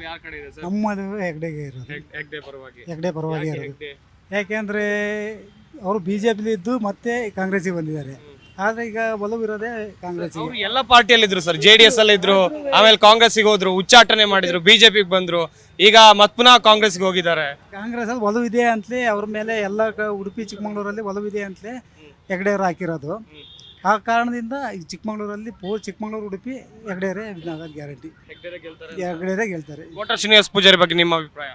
ನಿಮ್ಮದು ಯಾರ ಕಡೆ ಇದೆ ಸರ್? ನಮ್ಮದು ಹೆಗ್ಡೆಗೆ ಇರೋದು. ಹೆಗ್- ಹೆಗ್ಡೆ ಪರವಾಗಿ. ಹೆಗ್ಡೆ ಪರವಾಗಿ ಯಾಕೆ ಇರೋದು. ಯಾಕೆಂದ್ರೆ ಯಾಕೆಂದರೆ ಅವರು ಬಿ ಜೆ ಪಿಲಿ ಇದ್ದು ಮತ್ತೆ ಕಾಂಗ್ರೆಸ್ಸಿಗೆ ಬಂದಿದ್ದಾರೆ. ಆದರೆ ಈಗ ಒಲವು ಇರೋದೇ ಕಾಂಗ್ರೆಸ್ಸಿಗೆ. ಅವ್ರು ಎಲ್ಲ ಪಾರ್ಟಿಯಲ್ಲಿ ಇದ್ರು ಸರ್. ಜೆ ಡಿ ಎಸ್ ಅಲ್ಲಿ ಇದ್ರು ಆಮೇಲೆ ಕಾಂಗ್ರೆಸ್ಗೆ ಹೋದ್ರು ಉಚ್ಚಾಟನೆ ಮಾಡಿದ್ರು ಬಿಜೆಪಿಗೆ ಬಂದ್ರು. ಈಗ ಮತ್ ಪುನಃ ಕಾಂಗ್ರೆಸ್ಗೆ ಹೋಗಿದ್ದಾರೆ. ಕಾಂಗ್ರೆಸ್ಸಲ್ಲಿ ಒಲವು ಇದೆ ಅಂತಲೇ ಅವ್ರ ಮೇಲೆ ಎಲ್ಲ ಕ- ಉಡುಪಿ ಒಲವು ಒಲವಿದೆ ಅಂತಲೇ ಹೆಗ್ಡೆಯವರು ಹಾಕಿರೋದು. ಆ ಕಾರಣದಿಂದ ಈ ಚಿಕ್ಕಮಗಳೂರಲ್ಲಿ ಪೂರ್ ಚಿಕ್ಕಮಗಳೂರು ಉಡುಪಿ ಎಗಡೇರೆ ಗ್ಯಾರಂಟಿ. ಎರಡೇರೆ ಗೆಲ್ತಾರೆ ಶ್ರೀನಿವಾಸ ಶ್ರೀನಿವಾಸ್ ಪೂಜಾರಿ ಬಗ್ಗೆ ನಿಮ್ಮ ಅಭಿಪ್ರಾಯ?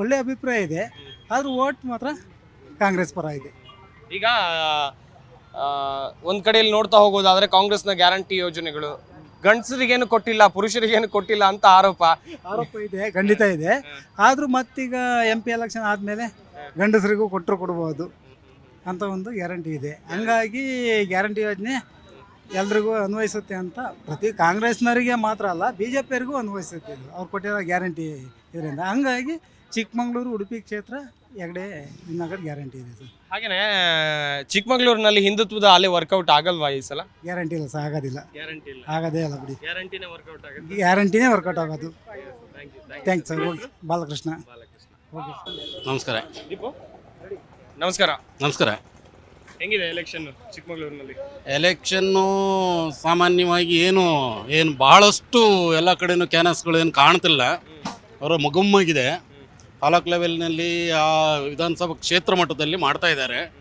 ಒಳ್ಳೆ ಅಭಿಪ್ರಾಯ ಇದೆ. ಆದರೂ ಓಟ್ ಮಾತ್ರ ಕಾಂಗ್ರೆಸ್ ಪರ ಇದೆ. ಈಗ ಒಂದು ಒಂದ್ ಕಡೆಯಲ್ಲಿ ನೋಡ್ತಾ ಹೋಗೋದಾದ್ರೆ ಕಾಂಗ್ರೆಸ್ನ ಗ್ಯಾರಂಟಿ ಯೋಜನೆಗಳು. ಗಂಡಸರಿಗೇನು ಕೊಟ್ಟಿಲ್ಲ ಪುರುಷರಿಗೇನು ಕೊಟ್ಟಿಲ್ಲ ಅಂತ ಆರೋಪ. ಆರೋಪ ಇದೆ ಖಂಡಿತ ಇದೆ. ಆದರೂ ಮತ್ತೀಗ ಎಂ ಪಿ ಎಲೆಕ್ಷನ್ ಆದಮೇಲೆ ಗಂಡಸರಿಗೂ ಕೊಟ್ಟರು ಕೊಡ್ಬೋದು. ಅಂತ ಒಂದು ಗ್ಯಾರಂಟಿ ಇದೆ. ಹಂಗಾಗಿ ಗ್ಯಾರಂಟಿ ಯೋಜನೆ ಎಲ್ರಿಗೂ ಅನ್ವಯಿಸುತ್ತೆ ಅಂತ ಪ್ರತಿ ಕಾಂಗ್ರೆಸ್ನವರಿಗೆ ಮಾತ್ರ ಅಲ್ಲ ಬಿ ಜೆ ಪಿಯರಿಗೂ ಅನ್ವಯಿಸುತ್ತೆ ಇದು. ಅವ್ರು ಕೊಟ್ಟಿರೋ ಗ್ಯಾರಂಟಿ ಇದರಿಂದ. ಹಂಗಾಗಿ ಚಿಕ್ಕಮಗಳೂರು ಉಡುಪಿ ಕ್ಷೇತ್ರ ಎಗಡೆ ಇನ್ನಾಗಡೆ ಗ್ಯಾರಂಟಿ ಇದೆ ಸರ್. ಹಾಗೆಯೇ ಚಿಕ್ಕಮಗಳೂರಿನಲ್ಲಿ ಹಿಂದುತ್ವದ ಅಲೆ ವರ್ಕೌಟ್ ಆಗಲ್ವಾ ಈ ಸಲ? ಗ್ಯಾರಂಟಿ ಇಲ್ಲ ಸರ್ ಆಗೋದಿಲ್ಲ. ಗ್ಯಾರಂಟಿ ಇಲ್ಲ. ಆಗೋದೇ ಇಲ್ಲ ಬಿಡಿ. ಗ್ಯಾರಂಟಿನೇ ವರ್ಕೌಟ್ ಆಗುತ್ತೆ. ಗ್ಯಾರಂಟಿನೇ ವರ್ಕೌಟ್ ಆಗೋದು. Thank you thanks sir okay Balakrishna. Okay ನಮಸ್ಕಾರ. ದೀಪು? ನಮಸ್ಕಾರ. ನಮಸ್ಕಾರ. ಹೆಂಗಿದೆ ಎಲೆಕ್ಷನ್ ಚಿಕ್ಕಮಗಳೂರಿನಲ್ಲಿ? ಎಲೆಕ್ಷನ್ನು ಸಾಮಾನ್ಯವಾಗಿ ಏನು ಏನು ಬಹಳಷ್ಟು ಎಲ್ಲ ಕಡೆನೂ ಕ್ಯಾನಸ್ಗಳು ಏನು ಕಾಣ್ತಿಲ್ಲ. ಅವರ ಮಗುಮ್ಮಾಗಿದೆ. ತಾಲೂಕ್ ಲೆವೆಲ್ನಲ್ಲಿ ಆ ವಿಧಾನಸಭಾ ಕ್ಷೇತ್ರ ಮಟ್ಟದಲ್ಲಿ ಮಾಡ್ತಾ ಇದ್ದಾರೆ.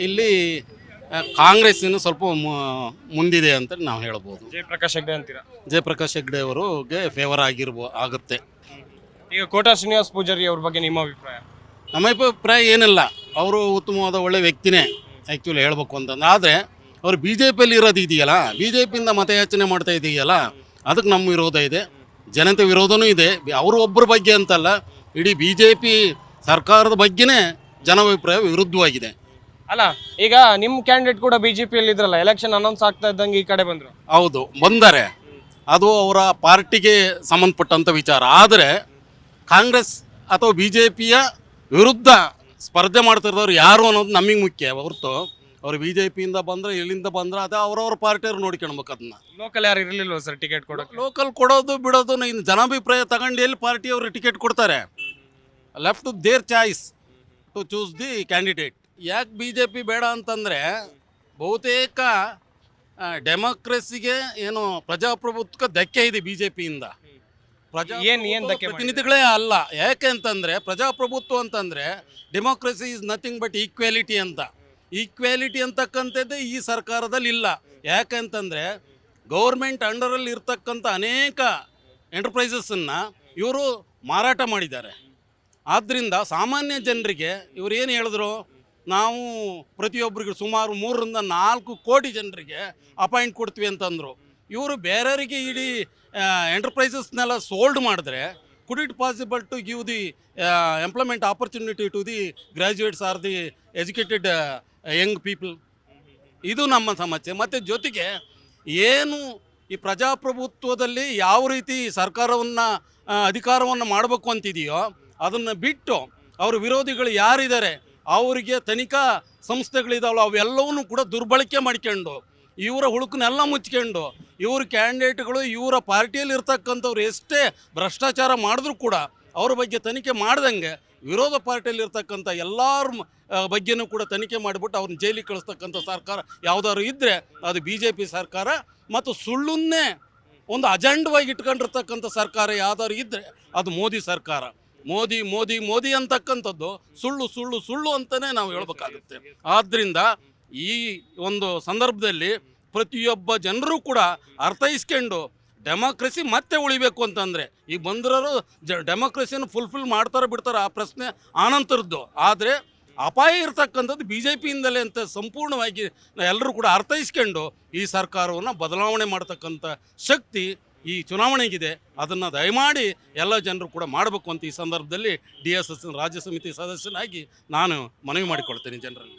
ಇಲ್ಲಿ ಕಾಂಗ್ರೆಸ್ಸಿನ ಕಾಂಗ್ರೆಸ್ ಇನ್ನು ಸ್ವಲ್ಪ ಮು- ಮುಂದಿದೆ ಅಂತ ನಾವು ಹೇಳ್ಬೋದು. ಜಯಪ್ರಕಾಶ್ ಹೆಗ್ಡೆ ಅಂತೀರಾ? ಜಯಪ್ರಕಾಶ್ ಹೆಗ್ಡೆ ಅವರಿಗೆ ಫೇವರ್ ಆಗಿರ್ಬೋ ಆಗುತ್ತೆ. ಈಗ ಕೋಟಾ ಶ್ರೀನಿವಾಸ್ ಪೂಜಾರಿ ಅವ್ರ ಬಗ್ಗೆ ನಿಮ್ಮ ಅಭಿಪ್ರಾಯ? ನಮ್ಮ ಅಭಿಪ್ರಾಯ ಏನಿಲ್ಲ. ಅವರು ಉತ್ತಮವಾದ ಒಳ್ಳೆ ವ್ಯಕ್ತಿನೇ ಆ್ಯಕ್ಚುಲಿ ಹೇಳಬೇಕು ಅಂತಂದ್ರೆ ಆದರೆ ಅವ್ರು ಬಿ ಜೆ ಪಿಯಲ್ಲಿ ಇರೋದು ಇದೆಯಲ್ಲ ಬಿ ಜೆ ಪಿಯಿಂದ ಮತಯಾಚನೆ ಮಾಡ್ತಾ ಇದೆಯಲ್ಲ ಅದಕ್ಕೆ ನಮ್ಮ ವಿರೋಧ ಇದೆ. ಜನತೆ ವಿರೋಧನೂ ಇದೆ. ಅವರು ಒಬ್ಬರ ಬಗ್ಗೆ ಅಂತಲ್ಲ ಇಡೀ ಬಿ ಜೆ ಪಿ ಸರ್ಕಾರದ ಬಗ್ಗೆನೇ ಜನಾಭಿಪ್ರಾಯ ವಿರುದ್ಧವಾಗಿದೆ. ಅಲ್ಲ ಈಗ ನಿಮ್ಮ ಕ್ಯಾಂಡಿಡೇಟ್ ಕೂಡ ಬಿಜೆಪಿಯಲ್ಲಿ ಇದ್ರಲ್ಲ ಎಲೆಕ್ಷನ್ ಅನೌನ್ಸ್ ಆಗ್ತಾ ಇದ್ದಂಗೆ ಈ ಕಡೆ ಬಂದರು. ಹೌದು ಬಂದರೆ ಅದು ಅವರ ಪಾರ್ಟಿಗೆ ಸಂಬಂಧಪಟ್ಟಂಥ ವಿಚಾರ. ಆದರೆ ಕಾಂಗ್ರೆಸ್ ಅಥವಾ ಬಿ ಜೆ ಪಿಯ ವಿರುದ್ಧ ಸ್ಪರ್ಧೆ ಮಾಡ್ತಿರೋರು ಯಾರು ಅನ್ನೋದು ನಮಗೆ ಮುಖ್ಯ. ಹೊರತು ಅವ್ರು ಬಿ ಜೆ ಪಿಯಿಂದ ಬಂದರೆ ಎಲ್ಲಿಂದ ಬಂದ್ರೆ ಅದು ಅವ್ರವ್ರ ಪಾರ್ಟಿಯವ್ರು ನೋಡ್ಕೊಳ್ಬೇಕು ಅದನ್ನ. ಲೋಕಲ್ ಯಾರು ಇರಲಿಲ್ಲ ಸರ್ ಟಿಕೆಟ್ ಕೊಡೋಕೆ ಲೋಕಲ್ ಕೊಡೋದು ಬಿಡೋದು ಇನ್ನು ಜನಾಭಿಪ್ರಾಯ ತಗೊಂಡು ಎಲ್ಲಿ ಪಾರ್ಟಿಯವರು ಟಿಕೆಟ್ ಕೊಡ್ತಾರೆ? Left their choice to choose the candidate ಯಾಕೆ ಬಿ ಜೆ ಪಿ ಬೇಡ ಅಂತಂದರೆ ಬಹುತೇಕ ಡೆಮೋಕ್ರಸಿಗೆ ಏನು ಪ್ರಜಾಪ್ರಭುತ್ವಕ್ಕೆ ಧಕ್ಕೆ ಇದೆ ಬಿ ಜೆ ಪಿಯಿಂದ ಏನ್- ಏನ್ ಧಕ್ಕೆ? ಪ್ರತಿನಿಧಿಗಳೇ ಅಲ್ಲ. ಯಾಕೆ ಅಂತಂದರೆ ಪ್ರಜಾಪ್ರಭುತ್ವ ಅಂತಂದರೆ democracy is nothing but equality ಅಂತ. ಈಕ್ವಾಲಿಟಿ ಅಂತಕ್ಕಂಥದ್ದೇ ಈ ಸರ್ಕಾರದಲ್ಲಿ ಇಲ್ಲ ಯಾಕೆ ಅಂತಂದರೆ ಗೌರ್ಮೆಂಟ್ ಅಂಡರಲ್ಲಿ ಇರ್ತಕ್ಕಂಥ ಅನೇಕ ಎಂಟರ್ಪ್ರೈಸಸ್ಸನ್ನು ಇವರು ಮಾರಾಟ ಮಾಡಿದ್ದಾರೆ. ಆದ್ದರಿಂದ ಸಾಮಾನ್ಯ ಜನರಿಗೆ ಇವ್ರು ಏನು ಹೇಳಿದ್ರು? ನಾವು ಪ್ರತಿಯೊಬ್ಬರಿಗೆ ಸುಮಾರು ಮೂರರಿಂದ ನಾಲ್ಕು ಕೋಟಿ ಜನರಿಗೆ ಅಪಾಯಿಂಟ್ ಕೊಡ್ತೀವಿ ಅಂತಂದರು. ಇವರು ಬೇರೆಯವರಿಗೆ ಇಡೀ ಎಂಟರ್ಪ್ರೈಸಸ್ನೆಲ್ಲ ಸೋಲ್ಡ್ ಮಾಡಿದ್ರೆ could it possible to give the employment opportunity to the graduates or the educated young people ಇದು ನಮ್ಮ ಸಮಸ್ಯೆ. ಮತ್ತು ಜೊತೆಗೆ ಏನು ಈ ಪ್ರಜಾಪ್ರಭುತ್ವದಲ್ಲಿ ಯಾವ ರೀತಿ ಸರ್ಕಾರವನ್ನು ಅಧಿಕಾರವನ್ನು ಮಾಡಬೇಕು ಅಂತಿದೆಯೋ ಅದನ್ನು ಬಿಟ್ಟು ಅವ್ರ ವಿರೋಧಿಗಳು ಯಾರಿದ್ದಾರೆ, ಅವರಿಗೆ ತನಿಖಾ ಸಂಸ್ಥೆಗಳಿದಾವಲ್ಲ ಅವೆಲ್ಲವನ್ನೂ ಕೂಡ ದುರ್ಬಳಕೆ ಮಾಡ್ಕೊಂಡು ಇವರ ಹುಳುಕನ್ನೆಲ್ಲ ಮುಚ್ಕೊಂಡು ಇವ್ರ ಕ್ಯಾಂಡಿಡೇಟ್ಗಳು ಇವರ ಪಾರ್ಟಿಯಲ್ಲಿ ಇರ್ತಕ್ಕಂಥವ್ರು ಎಷ್ಟೇ ಭ್ರಷ್ಟಾಚಾರ ಮಾಡಿದ್ರು ಕೂಡ ಅವ್ರ ಬಗ್ಗೆ ತನಿಖೆ ಮಾಡ್ದಂಗೆ ವಿರೋಧ ಪಾರ್ಟಿಯಲ್ಲಿ ಇರ್ತಕ್ಕಂಥ ಎಲ್ಲರ ಬಗ್ಗೆನೂ ಕೂಡ ತನಿಖೆ ಮಾಡಿಬಿಟ್ಟು ಅವ್ರನ್ನ ಜೈಲಿಗೆ ಕಳಿಸ್ತಕ್ಕಂಥ ಸರ್ಕಾರ ಯಾವುದಾದ್ರು ಇದ್ದರೆ ಅದು ಬಿ ಜೆ ಪಿ ಸರ್ಕಾರ ಮತ್ತು ಸುಳ್ಳುನ್ನೇ ಒಂದು ಅಜೆಂಡವಾಗಿ ಇಟ್ಕೊಂಡಿರ್ತಕ್ಕಂಥ ಸರ್ಕಾರ ಯಾವ್ದಾದ್ರು ಇದ್ದರೆ ಅದು ಮೋದಿ ಸರ್ಕಾರ. ಮೋದಿ ಮೋದಿ ಮೋದಿ ಅಂತಕ್ಕಂಥದ್ದು ಸುಳ್ಳು ಸುಳ್ಳು ಸುಳ್ಳು ಅಂತಲೇ ನಾವು ಹೇಳ್ಬೇಕಾಗುತ್ತೆ. ಆದ್ದರಿಂದ ಈ ಒಂದು ಸಂದರ್ಭದಲ್ಲಿ ಪ್ರತಿಯೊಬ್ಬ ಜನರು ಕೂಡ ಅರ್ಥೈಸ್ಕೊಂಡು ಡೆಮೋಕ್ರಸಿ ಮತ್ತೆ ಉಳಿಬೇಕು ಅಂತಂದರೆ, ಈಗ ಬಂದಿರೋರು ಜ, ಡೆಮೋಕ್ರಸಿಯನ್ನು ಫುಲ್ಫಿಲ್ ಮಾಡ್ತಾರೋ ಬಿಡ್ತಾರೋ ಆ ಪ್ರಶ್ನೆ ಆನಂತರದ್ದು. ಆದರೆ ಅಪಾಯ ಇರತಕ್ಕಂಥದ್ದು ಬಿ ಜೆ ಪಿಯಿಂದಲೇ ಅಂತ ಸಂಪೂರ್ಣವಾಗಿ ಎಲ್ಲರೂ ಕೂಡ ಅರ್ಥೈಸ್ಕೊಂಡು ಈ ಸರ್ಕಾರವನ್ನು ಬದಲಾವಣೆ ಮಾಡ್ತಕ್ಕಂಥ ಶಕ್ತಿ ಈ ಚುನಾವಣೆಗಿದೆ. ಅದನ್ನು ದಯಮಾಡಿ ಎಲ್ಲ ಜನರು ಕೂಡ ಮಾಡಬೇಕು ಅಂತ ಈ ಸಂದರ್ಭದಲ್ಲಿ ಡಿ ಎಸ್ ಎಸ್ ರಾಜ್ಯ ಸಮಿತಿ ಸದಸ್ಯನಾಗಿ ನಾನು ಮನವಿ ಮಾಡಿಕೊಳ್ತೇನೆ ಜನರಲ್ಲಿ.